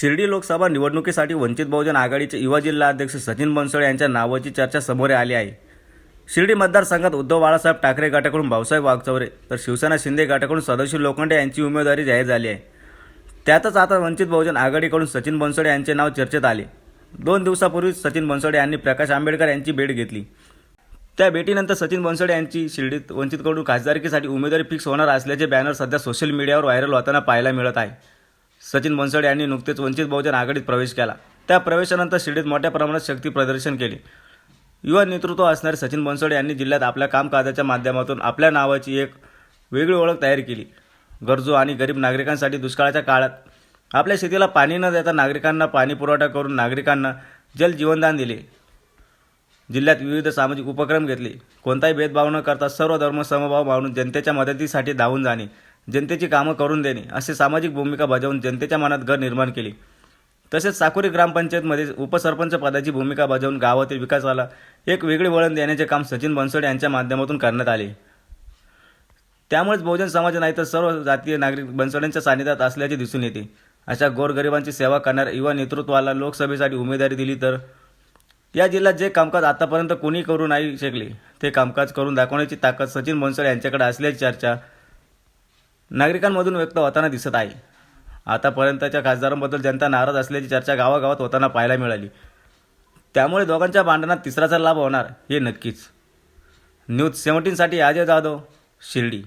शिर्डी लोकसभा निवडणुकीसाठी वंचित बहुजन आघाडीचे युवा जिल्हा अध्यक्ष सचिन बनसोडे यांच्या नावाची चर्चा समोर आली आहे. शिर्डी मतदारसंघात उद्धव बाळासाहेब ठाकरे गटाकडून भाऊसाहेब वागचौरे तर शिवसेना शिंदे गटाकडून सदाशिव लोखंडे यांची उमेदवारी जाहीर झाली आहे. त्यातच आता वंचित बहुजन आघाडीकडून सचिन बनसोडे यांचे नाव चर्चेत आले. दोन दिवसापूर्वी सचिन बनसोडे यांनी प्रकाश आंबेडकर यांची भेट घेतली. त्या भेटीनंतर सचिन बनसोडे यांची शिर्डीत वंचितकडून खासदारकीसाठी उमेदवारी फिक्स होणार असल्याचे बॅनर सध्या सोशल मीडियावर व्हायरल होताना पाहायला मिळत आहे. सचिन बनसोडे यांनी नुकतेच वंचित बहुजन आघाडीत प्रवेश केला. त्या प्रवेशानंतर शिर्डीत मोठ्या प्रमाणात शक्ती प्रदर्शन केले. युवा नेतृत्व असणारे सचिन बनसोडे यांनी जिल्ह्यात आपल्या कामकाजाच्या माध्यमातून आपल्या नावाची एक वेगळी ओळख तयार केली. गरजू आणि गरीब नागरिकांसाठी दुष्काळाच्या काळात आपल्या शेतीला पाणी न देता नागरिकांना पाणी पुरवठा करून नागरिकांना जल जीवनदान दिले. जिल्ह्यात विविध सामाजिक उपक्रम घेतले. कोणताही भेदभाव न करता सर्व धर्म समभाव मानून जनतेच्या मदतीसाठी धावून जाणे. जनतेची कामं करून देणे असे सामाजिक भूमिका बजावून जनतेच्या मनात घर निर्माण केले. तसेच साकुरी ग्रामपंचायतमध्ये उपसरपंच पदाची भूमिका बजावून गावातील विकासाला एक वेगळे वळण देण्याचे काम सचिन बनसोडे यांच्या माध्यमातून करण्यात आले. त्यामुळेच बहुजन समाज नाही तर सर्व जातीय नागरिक बनसोड्यांच्या सानिध्यात असल्याचे दिसून येते. अशा गोरगरिबांची सेवा करणाऱ्या युवा नेतृत्वाला लोकसभेसाठी उमेदवारी दिली तर या जिल्ह्यात जे कामकाज आतापर्यंत कोणी करू नाही शकले ते कामकाज करून दाखवण्याची ताकद सचिन बनसोडे यांच्याकडे असल्याची चर्चा नागरिकांमधून व्यक्त होताना दिसत आहे. आतापर्यंतच्या खासदारांबद्दल जनता नाराज असल्याची चर्चा गावागावात होताना पाहायला मिळाली. त्यामुळे दोघांच्या भांडणात तिसराचा लाभ होणार हे नक्कीच. न्यूज सेव्हन्टीनसाठी अजय जाधव शिर्डी.